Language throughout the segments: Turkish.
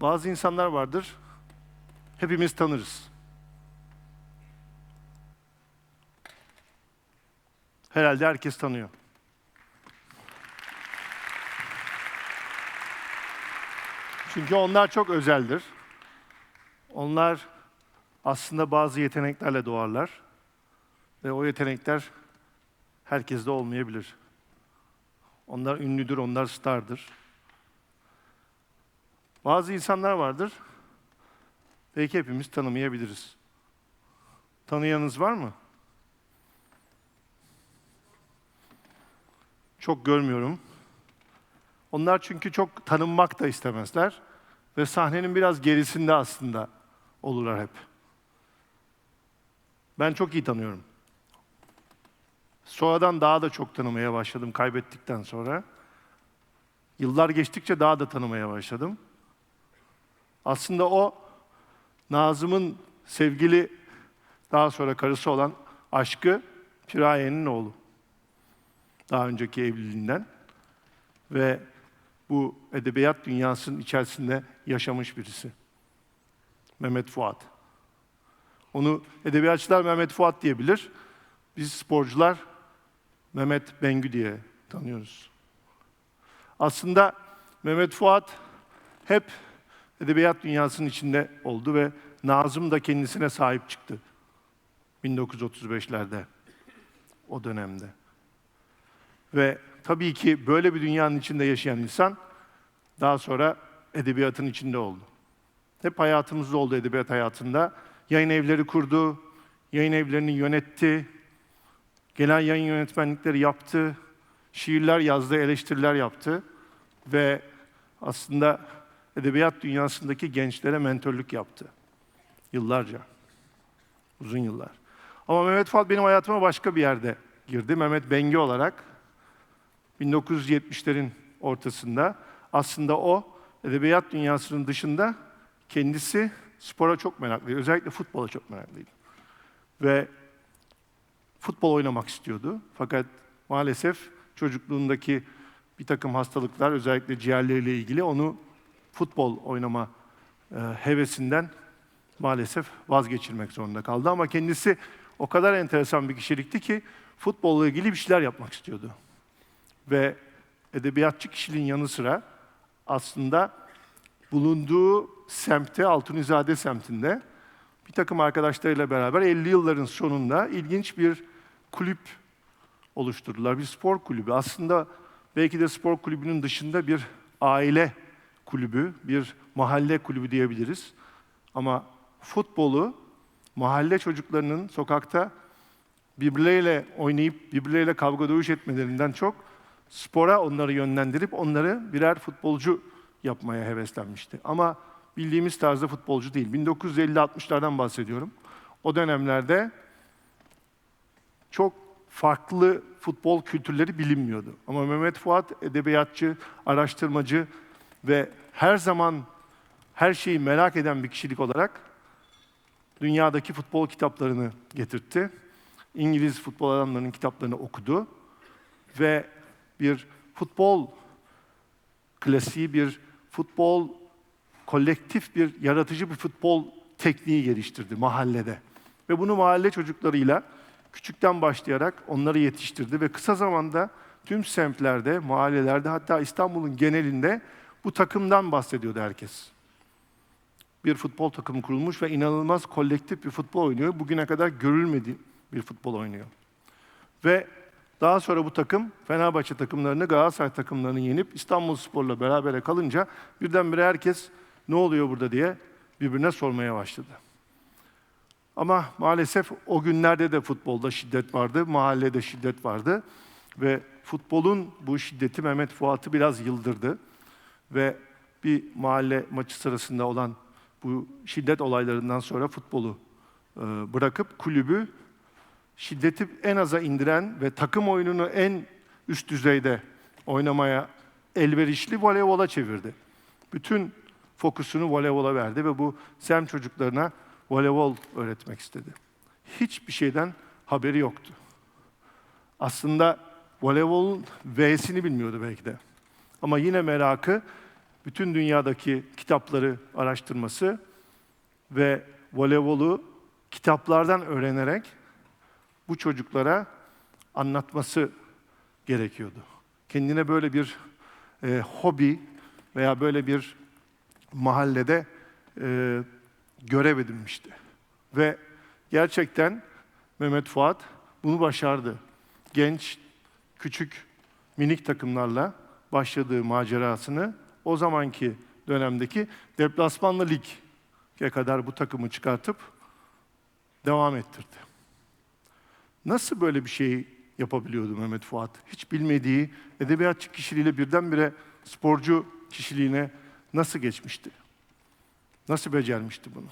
Bazı insanlar vardır, hepimiz tanırız. Herhalde herkes tanıyor. Çünkü onlar çok özeldir. Onlar aslında bazı yeteneklerle doğarlar. Ve o yetenekler herkeste olmayabilir. Onlar ünlüdür, onlar stardır. Bazı insanlar vardır, belki hepimiz tanımayabiliriz. Tanıyanınız var mı? Çok görmüyorum. Onlar çünkü çok tanınmak da istemezler ve sahnenin biraz gerisinde aslında olurlar hep. Ben çok iyi tanıyorum. Sonradan daha da çok tanımaya başladım kaybettikten sonra. Yıllar geçtikçe daha da tanımaya başladım. Aslında o Nazım'ın sevgili daha sonra karısı olan aşkı Piraye'nin oğlu. Daha önceki evliliğinden ve bu edebiyat dünyasının içerisinde yaşamış birisi. Mehmet Fuat. Onu edebiyatçılar Mehmet Fuat diyebilir. Biz sporcular Mehmet Bengü diye tanıyoruz. Aslında Mehmet Fuat hep edebiyat dünyasının içinde oldu ve Nazım da kendisine sahip çıktı. 1935'lerde, o dönemde. Ve tabii ki böyle bir dünyanın içinde yaşayan insan daha sonra edebiyatın içinde oldu. Hep hayatımızda oldu edebiyat hayatında. Yayın evleri kurdu, yayın evlerini yönetti, gelen yayın yönetmenlikleri yaptı, şiirler yazdı, eleştiriler yaptı ve aslında edebiyat dünyasındaki gençlere mentörlük yaptı. Yıllarca. Uzun yıllar. Ama Mehmet Fuat benim hayatıma başka bir yerde girdi. Mehmet Bengi olarak 1970'lerin ortasında aslında o edebiyat dünyasının dışında kendisi spora çok meraklıydı. Özellikle futbola çok meraklıydı. Ve futbol oynamak istiyordu. Fakat maalesef çocukluğundaki bir takım hastalıklar özellikle ciğerleriyle ilgili onu futbol oynama e, hevesinden maalesef vazgeçirmek zorunda kaldı. Ama kendisi o kadar enteresan bir kişilikti ki futbolla ilgili bir şeyler yapmak istiyordu. Ve edebiyatçı kişiliğin yanı sıra aslında bulunduğu semtte, Altunizade semtinde bir takım arkadaşlarıyla beraber 50 yılların sonunda ilginç bir kulüp oluşturdular. Bir spor kulübü. Aslında belki de spor kulübünün dışında bir aile kulübü, bir mahalle kulübü diyebiliriz. Ama futbolu mahalle çocuklarının sokakta birbirleriyle oynayıp birbirleriyle kavga dövüş etmelerinden çok spora onları yönlendirip onları birer futbolcu yapmaya heveslenmişti. Ama bildiğimiz tarzda futbolcu değil. 1950-60'lardan bahsediyorum. O dönemlerde çok farklı futbol kültürleri bilinmiyordu. Ama Mehmet Fuat edebiyatçı, araştırmacı ve her zaman her şeyi merak eden bir kişilik olarak dünyadaki futbol kitaplarını getirtti. İngiliz futbol adamlarının kitaplarını okudu ve bir futbol klasiği, bir futbol kolektif bir yaratıcı bir futbol tekniği geliştirdi mahallede. Ve bunu mahalle çocuklarıyla küçükten başlayarak onları yetiştirdi ve kısa zamanda tüm semtlerde, mahallelerde hatta İstanbul'un genelinde bu takımdan bahsediyordu herkes. Bir futbol takımı kurulmuş ve inanılmaz kolektif bir futbol oynuyor. Bugüne kadar görülmedi bir futbol oynuyor. Ve daha sonra bu takım Fenerbahçe takımlarını, Galatasaray takımlarını yenip İstanbul Spor'la berabere kalınca birdenbire herkes ne oluyor burada diye birbirine sormaya başladı. Ama maalesef o günlerde de futbolda şiddet vardı, mahallede şiddet vardı ve futbolun bu şiddeti Mehmet Fuat'ı biraz yıldırdı ve bir mahalle maçı sırasında olan bu şiddet olaylarından sonra futbolu bırakıp kulübü şiddeti en aza indiren ve takım oyununu en üst düzeyde oynamaya elverişli voleybola çevirdi. bütün fokusunu voleybola verdi ve bu SEM çocuklarına voleybol öğretmek istedi. Hiçbir şeyden haberi yoktu. Aslında voleybolun V'sini bilmiyordu belki de. Ama yine merakı bütün dünyadaki kitapları araştırması ve voleybolu kitaplardan öğrenerek bu çocuklara anlatması gerekiyordu. Kendine böyle bir e, hobi veya böyle bir mahallede e, görev edinmişti. Ve gerçekten Mehmet Fuat bunu başardı. Genç, küçük, minik takımlarla başladığı macerasını o zamanki dönemdeki deplasmanlı lige kadar bu takımı çıkartıp devam ettirdi. Nasıl böyle bir şey yapabiliyordu Mehmet Fuat? Hiç bilmediği edebiyatçı kişiliğiyle birdenbire sporcu kişiliğine nasıl geçmişti? Nasıl becermişti bunu?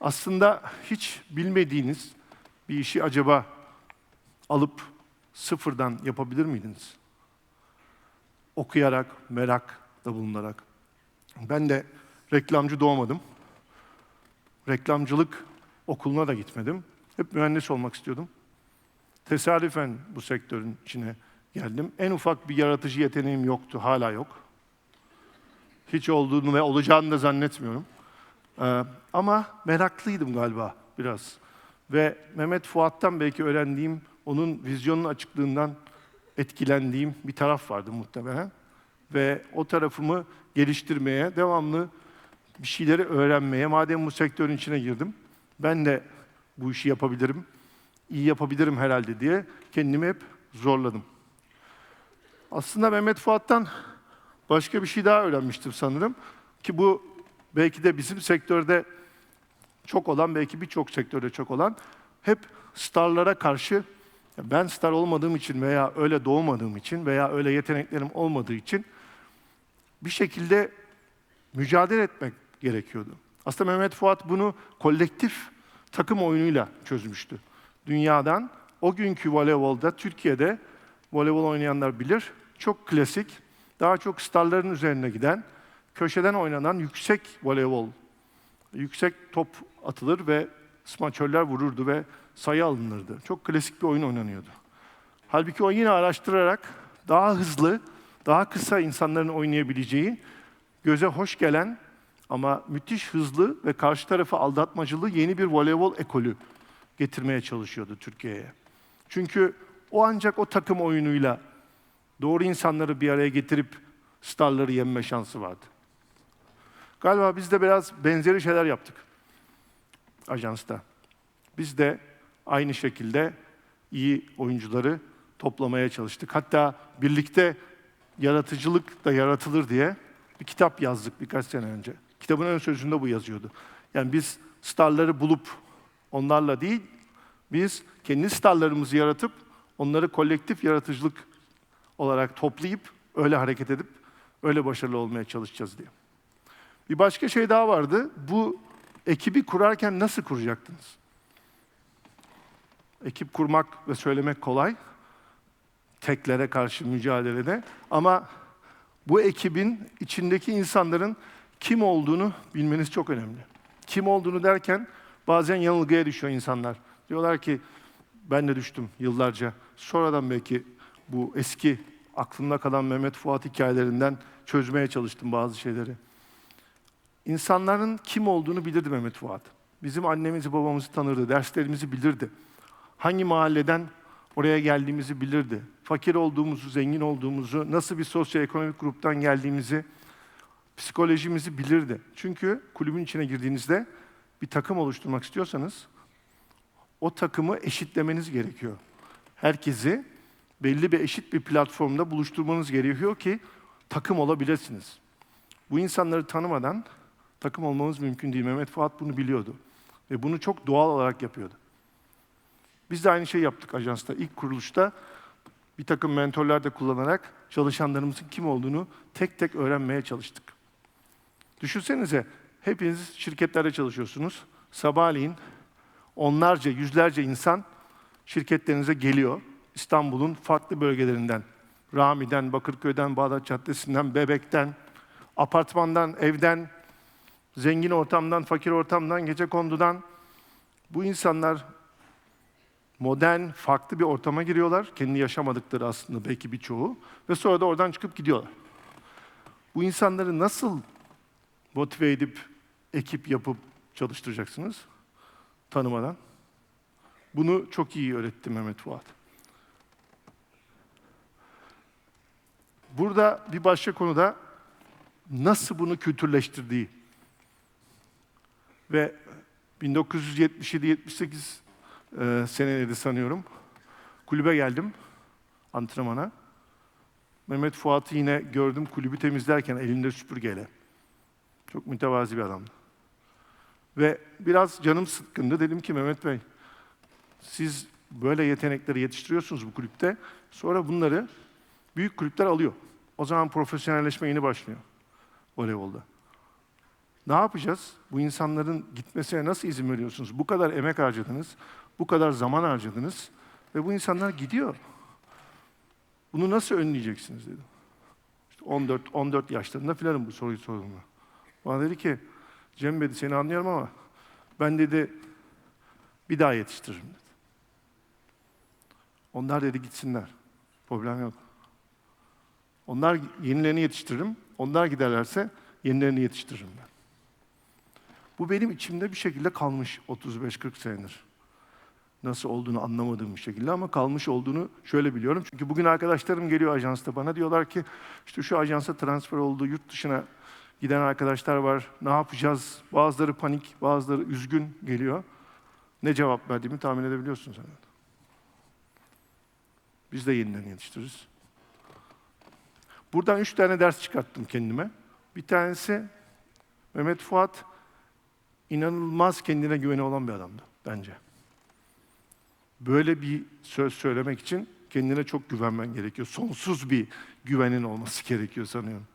Aslında hiç bilmediğiniz bir işi acaba alıp sıfırdan yapabilir miydiniz? Okuyarak, merakla bulunarak. Ben de reklamcı doğmadım. Reklamcılık okuluna da gitmedim. Hep mühendis olmak istiyordum. Tesadüfen bu sektörün içine geldim. En ufak bir yaratıcı yeteneğim yoktu, hala yok. Hiç olduğunu ve olacağını da zannetmiyorum. Ee, ama meraklıydım galiba biraz. Ve Mehmet Fuat'tan belki öğrendiğim, onun vizyonun açıklığından etkilendiğim bir taraf vardı muhtemelen. Ve o tarafımı geliştirmeye, devamlı bir şeyleri öğrenmeye, madem bu sektörün içine girdim, ben de bu işi yapabilirim, iyi yapabilirim herhalde diye kendimi hep zorladım. Aslında Mehmet Fuat'tan başka bir şey daha öğrenmiştim sanırım. Ki bu belki de bizim sektörde çok olan, belki birçok sektörde çok olan, hep starlara karşı ben star olmadığım için veya öyle doğmadığım için veya öyle yeteneklerim olmadığı için bir şekilde mücadele etmek gerekiyordu. Aslında Mehmet Fuat bunu kolektif takım oyunuyla çözmüştü. Dünyadan o günkü voleybolda, Türkiye'de voleybol oynayanlar bilir, çok klasik, daha çok starların üzerine giden, köşeden oynanan yüksek voleybol, yüksek top atılır ve smaçörler vururdu ve sayı alınırdı. Çok klasik bir oyun oynanıyordu. Halbuki o yine araştırarak daha hızlı, daha kısa insanların oynayabileceği, göze hoş gelen ama müthiş hızlı ve karşı tarafı aldatmacılı yeni bir voleybol ekolü getirmeye çalışıyordu Türkiye'ye. Çünkü o ancak o takım oyunuyla doğru insanları bir araya getirip starları yenme şansı vardı. Galiba biz de biraz benzeri şeyler yaptık ajansta. Biz de aynı şekilde iyi oyuncuları toplamaya çalıştık. Hatta birlikte yaratıcılık da yaratılır diye bir kitap yazdık birkaç sene önce. Kitabın ön sözünde bu yazıyordu. Yani biz starları bulup onlarla değil, biz kendi starlarımızı yaratıp onları kolektif yaratıcılık olarak toplayıp öyle hareket edip öyle başarılı olmaya çalışacağız diye. Bir başka şey daha vardı. Bu ekibi kurarken nasıl kuracaktınız? Ekip kurmak ve söylemek kolay. Teklere karşı mücadelede. Ama bu ekibin içindeki insanların kim olduğunu bilmeniz çok önemli. Kim olduğunu derken bazen yanılgıya düşüyor insanlar. Diyorlar ki ben de düştüm yıllarca. Sonradan belki bu eski aklımda kalan Mehmet Fuat hikayelerinden çözmeye çalıştım bazı şeyleri. İnsanların kim olduğunu bilirdi Mehmet Fuat. Bizim annemizi babamızı tanırdı, derslerimizi bilirdi. Hangi mahalleden oraya geldiğimizi bilirdi. Fakir olduğumuzu, zengin olduğumuzu, nasıl bir sosyoekonomik gruptan geldiğimizi, psikolojimizi bilirdi. Çünkü kulübün içine girdiğinizde bir takım oluşturmak istiyorsanız o takımı eşitlemeniz gerekiyor. Herkesi belli bir eşit bir platformda buluşturmanız gerekiyor ki takım olabilirsiniz. Bu insanları tanımadan takım olmamız mümkün değil. Mehmet Fuat bunu biliyordu. Ve bunu çok doğal olarak yapıyordu. Biz de aynı şeyi yaptık ajansta. İlk kuruluşta bir takım mentorlar da kullanarak çalışanlarımızın kim olduğunu tek tek öğrenmeye çalıştık. Düşünsenize, hepiniz şirketlerde çalışıyorsunuz. Sabahleyin onlarca, yüzlerce insan şirketlerinize geliyor. İstanbul'un farklı bölgelerinden, Rami'den, Bakırköy'den, Bağdat Caddesi'nden, Bebek'ten, apartmandan, evden, zengin ortamdan, fakir ortamdan, gece kondudan bu insanlar modern, farklı bir ortama giriyorlar. Kendi yaşamadıkları aslında belki birçoğu. Ve sonra da oradan çıkıp gidiyorlar. Bu insanları nasıl motive edip, ekip yapıp çalıştıracaksınız? Tanımadan. Bunu çok iyi öğretti Mehmet Fuat. Burada bir başka konuda nasıl bunu kültürleştirdiği ve 1977-78 e, seneleri sanıyorum kulübe geldim antrenmana. Mehmet Fuat'ı yine gördüm kulübü temizlerken elinde süpürgeyle. Çok mütevazi bir adamdı. Ve biraz canım sıkkındı. Dedim ki Mehmet Bey, siz böyle yetenekleri yetiştiriyorsunuz bu kulüpte. Sonra bunları büyük kulüpler alıyor. O zaman profesyonelleşme yeni başlıyor voleybolda. Ne yapacağız? Bu insanların gitmesine nasıl izin veriyorsunuz? Bu kadar emek harcadınız, bu kadar zaman harcadınız ve bu insanlar gidiyor. Bunu nasıl önleyeceksiniz dedim. İşte 14 14 yaşlarında filanım bu soruyu sorduğumda. Bana dedi ki Cem dedi seni anlıyorum ama ben dedi bir daha yetiştiririm dedi. Onlar dedi gitsinler. Problem yok. Onlar yenilerini yetiştiririm. Onlar giderlerse yenilerini yetiştiririm ben. Bu benim içimde bir şekilde kalmış 35-40 senedir. Nasıl olduğunu anlamadığım bir şekilde ama kalmış olduğunu şöyle biliyorum. Çünkü bugün arkadaşlarım geliyor ajansta bana diyorlar ki işte şu ajansa transfer oldu, yurt dışına giden arkadaşlar var. Ne yapacağız? Bazıları panik, bazıları üzgün geliyor. Ne cevap verdiğimi tahmin edebiliyorsunuz herhalde. Biz de yeniden yetiştiririz. Buradan üç tane ders çıkarttım kendime. Bir tanesi Mehmet Fuat inanılmaz kendine güveni olan bir adamdı bence. Böyle bir söz söylemek için kendine çok güvenmen gerekiyor. Sonsuz bir güvenin olması gerekiyor sanıyorum.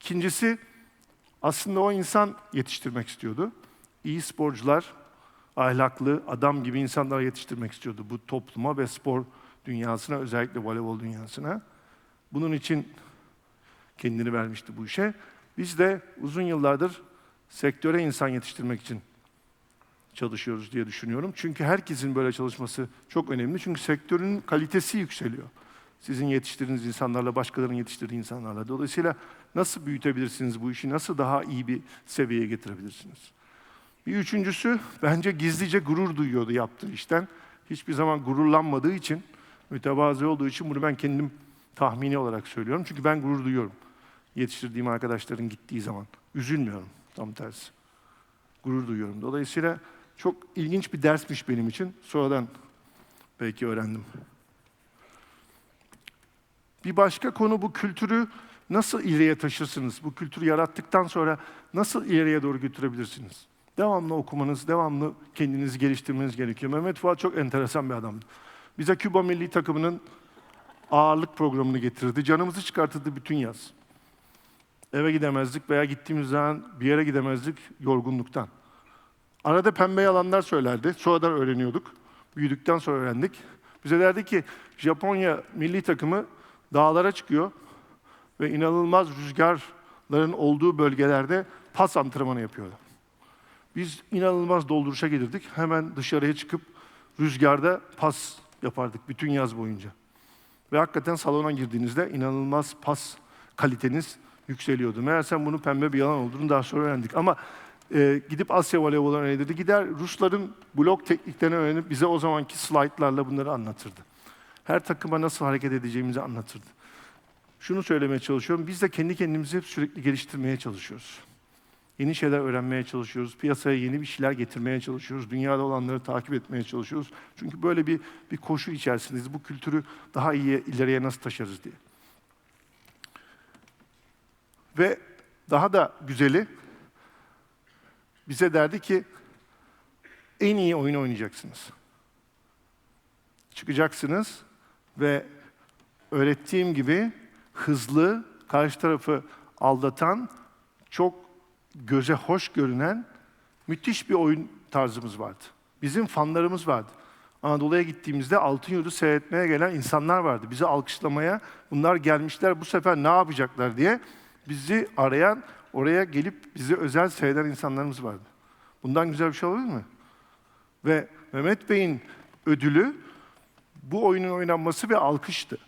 İkincisi aslında o insan yetiştirmek istiyordu. İyi sporcular, ahlaklı, adam gibi insanlar yetiştirmek istiyordu bu topluma ve spor dünyasına, özellikle voleybol dünyasına. Bunun için kendini vermişti bu işe. Biz de uzun yıllardır sektöre insan yetiştirmek için çalışıyoruz diye düşünüyorum. Çünkü herkesin böyle çalışması çok önemli. Çünkü sektörün kalitesi yükseliyor. Sizin yetiştirdiğiniz insanlarla, başkalarının yetiştirdiği insanlarla. Dolayısıyla nasıl büyütebilirsiniz bu işi, nasıl daha iyi bir seviyeye getirebilirsiniz? Bir üçüncüsü, bence gizlice gurur duyuyordu yaptığı işten. Hiçbir zaman gururlanmadığı için, mütevazi olduğu için bunu ben kendim tahmini olarak söylüyorum. Çünkü ben gurur duyuyorum. Yetiştirdiğim arkadaşların gittiği zaman. Üzülmüyorum, tam tersi. Gurur duyuyorum. Dolayısıyla çok ilginç bir dersmiş benim için. Sonradan belki öğrendim. Bir başka konu bu kültürü nasıl ileriye taşırsınız? Bu kültürü yarattıktan sonra nasıl ileriye doğru götürebilirsiniz? Devamlı okumanız, devamlı kendinizi geliştirmeniz gerekiyor. Mehmet Fuat çok enteresan bir adamdı. Bize Küba milli takımının ağırlık programını getirdi. Canımızı çıkartırdı bütün yaz. Eve gidemezdik veya gittiğimiz zaman bir yere gidemezdik yorgunluktan. Arada pembe yalanlar söylerdi. Sonradan öğreniyorduk. Büyüdükten sonra öğrendik. Bize derdi ki Japonya milli takımı dağlara çıkıyor ve inanılmaz rüzgarların olduğu bölgelerde pas antrenmanı yapıyorlar. Biz inanılmaz dolduruşa gelirdik. Hemen dışarıya çıkıp rüzgarda pas yapardık bütün yaz boyunca. Ve hakikaten salona girdiğinizde inanılmaz pas kaliteniz yükseliyordu. Meğersem bunu pembe bir yalan olduğunu daha sonra öğrendik. Ama e, gidip Asya voleybolu öğrenirdi. Gider Rusların blok tekniklerini öğrenip bize o zamanki slaytlarla bunları anlatırdı. Her takıma nasıl hareket edeceğimizi anlatırdı. Şunu söylemeye çalışıyorum. Biz de kendi kendimizi hep sürekli geliştirmeye çalışıyoruz. Yeni şeyler öğrenmeye çalışıyoruz. Piyasaya yeni bir şeyler getirmeye çalışıyoruz. Dünyada olanları takip etmeye çalışıyoruz. Çünkü böyle bir, bir koşu içerisindeyiz. Bu kültürü daha iyi ileriye nasıl taşırız diye. Ve daha da güzeli bize derdi ki en iyi oyunu oynayacaksınız. Çıkacaksınız ve öğrettiğim gibi hızlı, karşı tarafı aldatan, çok göze hoş görünen müthiş bir oyun tarzımız vardı. Bizim fanlarımız vardı. Anadolu'ya gittiğimizde Altın Yurdu seyretmeye gelen insanlar vardı. Bizi alkışlamaya bunlar gelmişler bu sefer ne yapacaklar diye bizi arayan, oraya gelip bizi özel seyreden insanlarımız vardı. Bundan güzel bir şey olabilir mi? Ve Mehmet Bey'in ödülü bu oyunun oynanması ve alkıştı.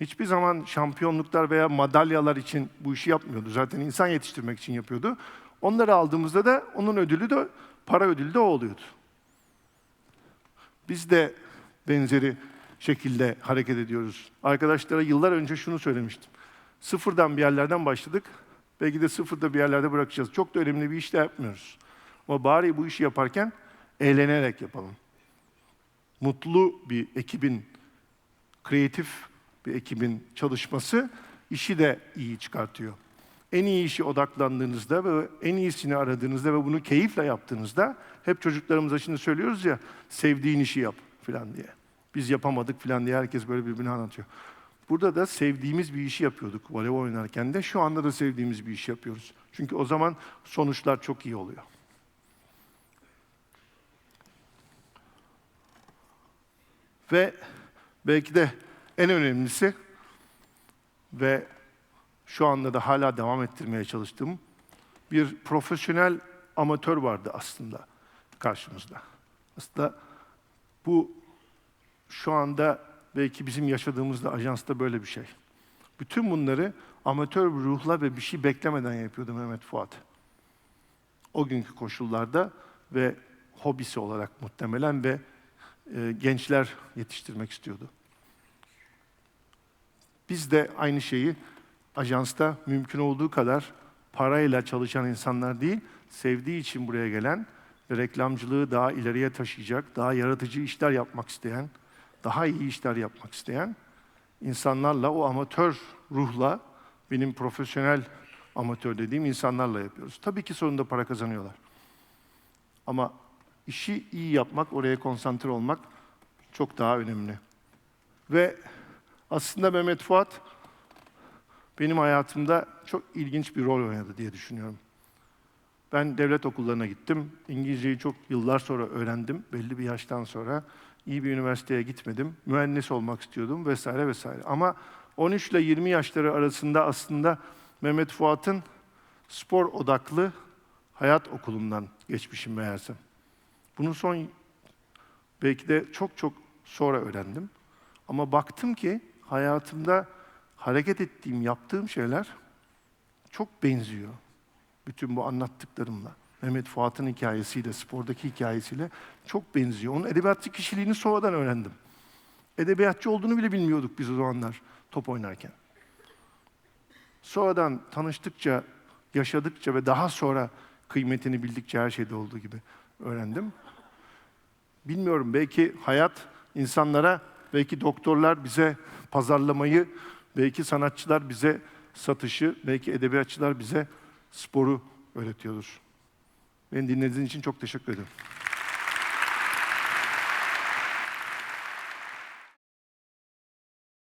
Hiçbir zaman şampiyonluklar veya madalyalar için bu işi yapmıyordu. Zaten insan yetiştirmek için yapıyordu. Onları aldığımızda da onun ödülü de para ödülü de o oluyordu. Biz de benzeri şekilde hareket ediyoruz. Arkadaşlara yıllar önce şunu söylemiştim. Sıfırdan bir yerlerden başladık. Belki de sıfırda bir yerlerde bırakacağız. Çok da önemli bir iş de yapmıyoruz. Ama bari bu işi yaparken eğlenerek yapalım. Mutlu bir ekibin, kreatif bir ekibin çalışması işi de iyi çıkartıyor. En iyi işi odaklandığınızda ve en iyisini aradığınızda ve bunu keyifle yaptığınızda hep çocuklarımıza şimdi söylüyoruz ya sevdiğin işi yap falan diye. Biz yapamadık falan diye herkes böyle birbirine anlatıyor. Burada da sevdiğimiz bir işi yapıyorduk voleybol oynarken de şu anda da sevdiğimiz bir işi yapıyoruz. Çünkü o zaman sonuçlar çok iyi oluyor. Ve belki de en önemlisi ve şu anda da hala devam ettirmeye çalıştığım bir profesyonel amatör vardı aslında karşımızda. Aslında bu şu anda belki bizim yaşadığımızda ajansta böyle bir şey. Bütün bunları amatör bir ruhla ve bir şey beklemeden yapıyordu Mehmet Fuat. O günkü koşullarda ve hobisi olarak muhtemelen ve e, gençler yetiştirmek istiyordu. Biz de aynı şeyi ajansta mümkün olduğu kadar parayla çalışan insanlar değil, sevdiği için buraya gelen ve reklamcılığı daha ileriye taşıyacak, daha yaratıcı işler yapmak isteyen, daha iyi işler yapmak isteyen insanlarla, o amatör ruhla, benim profesyonel amatör dediğim insanlarla yapıyoruz. Tabii ki sonunda para kazanıyorlar. Ama işi iyi yapmak, oraya konsantre olmak çok daha önemli. Ve aslında Mehmet Fuat benim hayatımda çok ilginç bir rol oynadı diye düşünüyorum. Ben devlet okullarına gittim. İngilizceyi çok yıllar sonra öğrendim. Belli bir yaştan sonra. iyi bir üniversiteye gitmedim. Mühendis olmak istiyordum vesaire vesaire. Ama 13 ile 20 yaşları arasında aslında Mehmet Fuat'ın spor odaklı hayat okulundan geçmişim meğersem. Bunu son belki de çok çok sonra öğrendim. Ama baktım ki hayatımda hareket ettiğim, yaptığım şeyler çok benziyor. Bütün bu anlattıklarımla. Mehmet Fuat'ın hikayesiyle, spordaki hikayesiyle çok benziyor. Onun edebiyatçı kişiliğini sonradan öğrendim. Edebiyatçı olduğunu bile bilmiyorduk biz o zamanlar top oynarken. Sonradan tanıştıkça, yaşadıkça ve daha sonra kıymetini bildikçe her şeyde olduğu gibi öğrendim. Bilmiyorum belki hayat insanlara, belki doktorlar bize pazarlamayı, belki sanatçılar bize satışı, belki edebiyatçılar bize sporu öğretiyordur. Beni dinlediğiniz için çok teşekkür ederim.